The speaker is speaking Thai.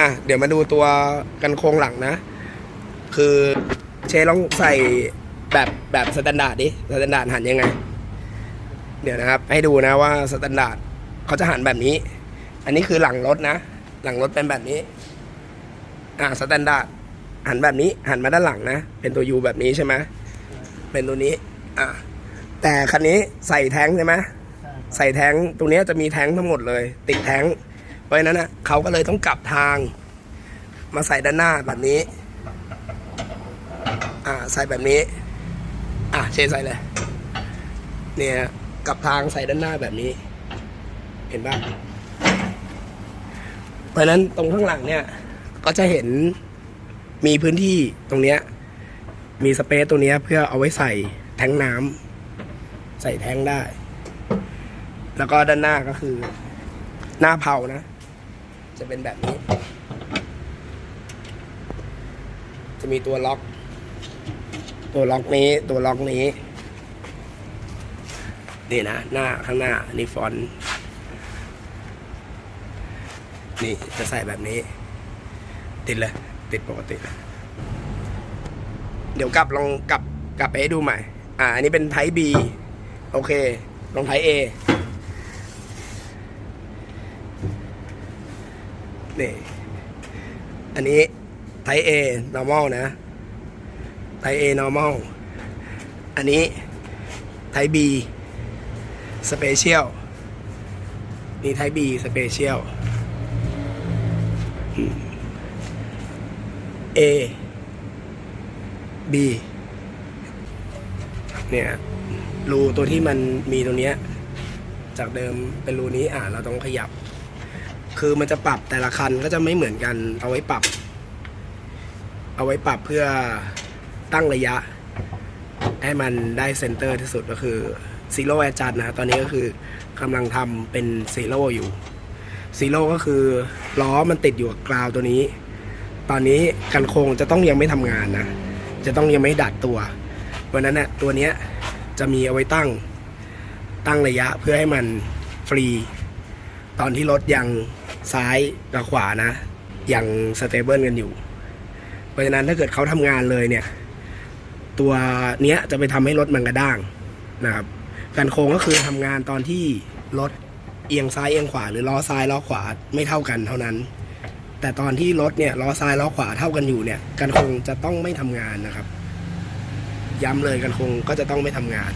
อะเดี๋ยวมาดูตัวกันโครงหลังนะ คือเชลองใส่แบบแบบสแตนดาร์ดดิสแตนดาร์ดหันยังไง เดี๋ยวนะครับ ให้ดูนะว่าสแตนดาร์ดเขาจะหันแบบนี้ อันนี้คือหลังรถนะ หลังรถเป็นแบบนี้ อ่าสแตนดาร์ดหันแบบนี้หันมาด้านหลังนะ เป็นตัวยูแบบนี้ใช่ไหมเป็นตัวนี้ อ่าแต่คันนี้ใส่แท้งใช่ไหมใส่แท้งตรงนี้จะมีแท้งทั้งหมดเลย ติดแท้ง เพราะฉะนั้นนะเขาก็เลยต้องกลับทาง มาใส่ด้านหน้าแบบนี้ อ่าใส่แบบนี้ อะเชใส่เลย เนี่ยกลับทางใส่ด้านหน้าแบบนี้ เห็นปะเพราะฉะนั้นตรงข้างหลังเนี่ย ก็จะเห็นมีพื้นที่ตรงเนี้ย มีสเปซตรงเนี้ยเพื่อเอาไว้ใส่แทงน้ำใส่แทงได้ แล้วก็ด้านหน้าก็คือ หน้าเผานะ จะเป็นแบบนี้ จะมีตัวล็อก ตัวล็อกนี้ตัวล็อกนี้นี่นะ หน้าข้างหน้านี่ฟอนต์นี่จะใส่แบบนี้ ติดเลย ติดปกติเลยเดี๋ยวกลับลองกลับกลับไปดูใหม่ อ่า อันนี้เป็นไทป์ B โอเค ลองไทป์ A นี่อันนี้ไทป์ A normal นะ ไทป์ A normal อันนี้ไทป์ B special นี่ไทป์ B special A B เนี่ยรูตัวที่มันมีตรงเนี้ยจากเดิมเป็นรูนี้อ่าเราต้องขยับ คือมันจะปรับแต่ละคันก็จะไม่เหมือนกัน เอาไว้ปรับ เอาไว้ปรับเพื่อตั้งระยะ ให้มันได้เซนเตอร์ที่สุดก็คือซีโร่แอจัดนะตอนนี้ก็คือกำลังทำเป็นซีโร่อยู่ซีโร่ก็คือล้อมันติดอยู่กับกราวตัวนี้ ตอนนี้กันโครงจะต้องยังไม่ทำงานนะ จะต้องยังไม่ดัดตัววันนั้นเนะ่ยตัวเนี้ยจะมีเอาไว้ตั้งตั้งระยะเพื่อให้มันฟรี ตอนที่รถยังซ้ายกับขวานะ ยังสเตเบิลกันอยู่ เพราะฉะนั้นถ้าเกิดเขาทำงานเลยเนี่ย ตัวเนี้ยจะไปทำให้รถมันกระด้างนะครับการโค้งก็คือทำงานตอนที่รถเอียงซ้ายเอียงขวาหรือล้อซ้ายล้อขวาไม่เท่ากันเท่านั้น แต่ตอนที่รถเนี่ยล้อซ้ายล้อขวาเท่ากันอยู่เนี่ยกันโคงจะต้องไม่ทำงานนะครับ ย้ำเลยกันโคงก็จะต้องไม่ทำงาน